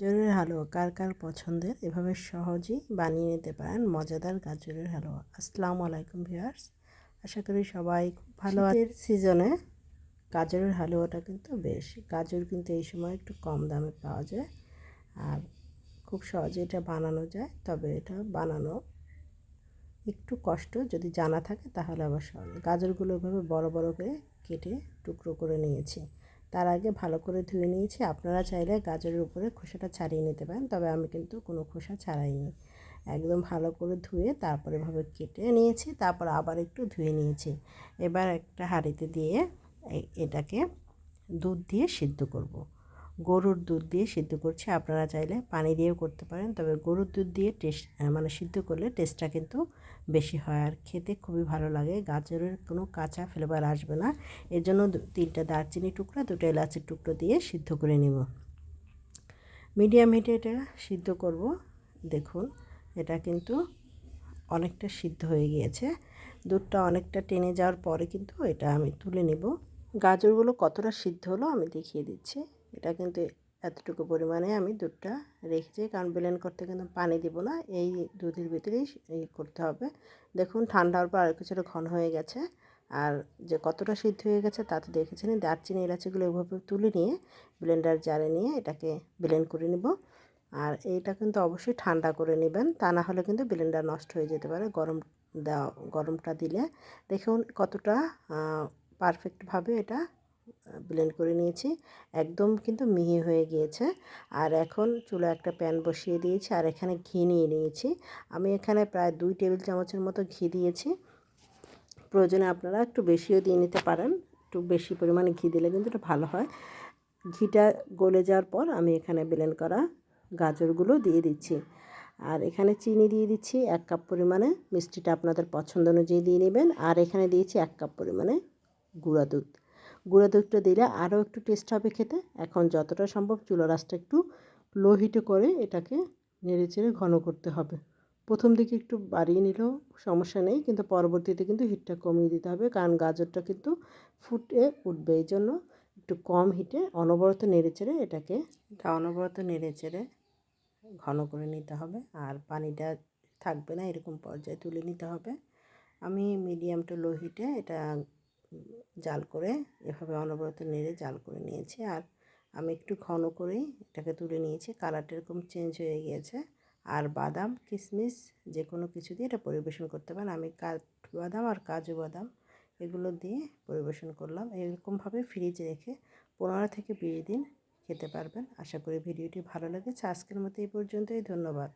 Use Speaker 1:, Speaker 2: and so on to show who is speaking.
Speaker 1: গাজরের হালুয়া, কার কার পছন্দের? এভাবে সহজেই বানিয়ে নিতে পারেন মজাদার গাজরের হালুয়া। আসসালামু আলাইকুম ভিউয়ার্স, আশা করি সবাই খুব ভালো আছে সিজনে গাজরের হালুয়াটা কিন্তু বেশ, গাজর কিন্তু এই সময় একটু কম দামে পাওয়া যায় আর খুব সহজে এটা বানানো যায়, তবে এটা বানানো একটু কষ্ট, যদি জানা থাকে তাহলে আবার সহজ গাজরগুলো এভাবে বড় বড় করে কেটে টুকরো করে নিয়েছি। তার আগে ভালো করে ধুয়ে নিয়েছি। আপনারা চাইলে গাজরের উপরে খোসাটা ছাড়িয়ে নিতে পারেন, তবে আমি কিন্তু কোনো খোসা ছাড়াইনি। একদম ভালো করে ধুয়ে তারপরে ভাবে কেটে নিয়েছি, তারপর আবার একটু ধুয়ে নিয়েছি। এবার একটা হাঁড়িতে দিয়ে এটাকে দুধ দিয়ে সিদ্ধ করব। গরুর দুধ দিয়ে সিদ্ধ করছি। আপনারা চাইলে পানি দিয়েও করতে পারেন, তবে গরুর দুধ দিয়ে টেস্ট মানে সিদ্ধ করলে টেস্টটা কিন্তু বেশি হয়। আর খেতে খুবই ভালো লাগে, গাজরের কোনো কাঁচা ফ্লেভার আসবে না। এর জন্য তিনটা দারচিনি টুকরা, দুটো এলাচির টুকরো দিয়ে সিদ্ধ করে নিব। মিডিয়াম হিটে এটা সিদ্ধ করব। দেখুন, এটা কিন্তু অনেকটা সিদ্ধ হয়ে গিয়েছে। দুধটা অনেকটা টেনে যাওয়ার পরে কিন্তু এটা আমি তুলে নেব। গাজরগুলো কতটা সিদ্ধ হলো আমি দেখিয়ে দিচ্ছি। এটা কিন্তু এতটুকু পরিমাণে আমি দুধটা রেখেছি কারণ ব্লেন্ড করতে কিন্তু পানি দিব না। এই দুধের ভিতরেই করতে হবে। দেখুন, ঠান্ডা হওয়ার পর আর কিছুটা ঘন হয়ে গেছে। আর যে কতটা সিদ্ধ হয়ে গেছে তা তো দেখেছেন দারচিনি, এলাচিগুলো এভাবে তুলে নিয়ে ব্লেন্ডার জারে নিয়ে এটাকে ব্লেন্ড করে নিব। আর এইটা কিন্তু অবশ্যই ঠান্ডা করে নেবেন, তা না হলে কিন্তু ব্লেন্ডার নষ্ট হয়ে যেতে পারে গরম দেওয়া, গরমটা দিলে। দেখুন কতটা পারফেক্টভাবে এটা ব্লেন্ড করে নিয়েছি। একদম কিন্তু মিহি হয়ে গিয়েছে। আর এখন চুলো একটা প্যান বসিয়ে দিয়েছি আর এখানে ঘি নিয়ে নিয়েছি। আমি এখানে প্রায় দুই টেবিল চামচের মতো ঘি দিয়েছি। প্রয়োজনে আপনারা একটু বেশিও দিয়ে নিতে পারেন। একটু বেশি পরিমাণে ঘি দিলে কিন্তু এটা ভালো হয়। ঘিটা গলে যাওয়ার পর আমি এখানে ব্লেন্ড করা গাজরগুলো দিয়ে দিচ্ছি। আর এখানে চিনি দিয়ে দিচ্ছি এক কাপ পরিমাণে। মিষ্টিটা আপনাদের পছন্দ অনুযায়ী দিয়ে নেবেন। আর এখানে দিয়েছি এক কাপ পরিমাণে গুঁড়া দুধ। গুঁড়ো দুধটা দিলে আরও একটু টেস্ট হবে খেতে। এখন যতটা সম্ভব চুলো রাসটা একটু লো হিটে করে এটাকে নেড়ে চেড়ে ঘন করতে হবে। প্রথম দিকে একটু বাড়িয়ে নিলেও সমস্যা নেই, কিন্তু পরবর্তীতে কিন্তু হিটটা কমিয়ে দিতে হবে, কারণ গাজরটা কিন্তু ফুটে উঠবে। এই জন্য একটু কম হিটে অনবরত নেড়ে চেড়ে এটাকে এটা অনবরত নেড়ে চেড়ে ঘন করে নিতে হবে, আর পানিটা থাকবে না এরকম পর্যায়ে তুলে নিতে হবে। আমি মিডিয়াম টু লো হিটে এটা জাল করে, এভাবে অনবরত নেড়ে জাল করে নিয়েছি। আর আমি একটু ঘন করেই এটাকে তুলে নিয়েছি। কালারটা এরকম চেঞ্জ হয়ে গিয়েছে। আর বাদাম কিশমিশ যে কোনো কিছু দিয়ে এটা পরিবেশন করতে পারেন। আমি কাঠ বাদাম আর কাজু বাদাম এগুলো দিয়ে পরিবেশন করলাম। এরকমভাবে ফ্রিজে রেখে পনেরো থেকে বিশ দিন খেতে পারবেন। আশা করি ভিডিওটি ভালো লেগেছে। আজকের মতো এই পর্যন্তই। ধন্যবাদ।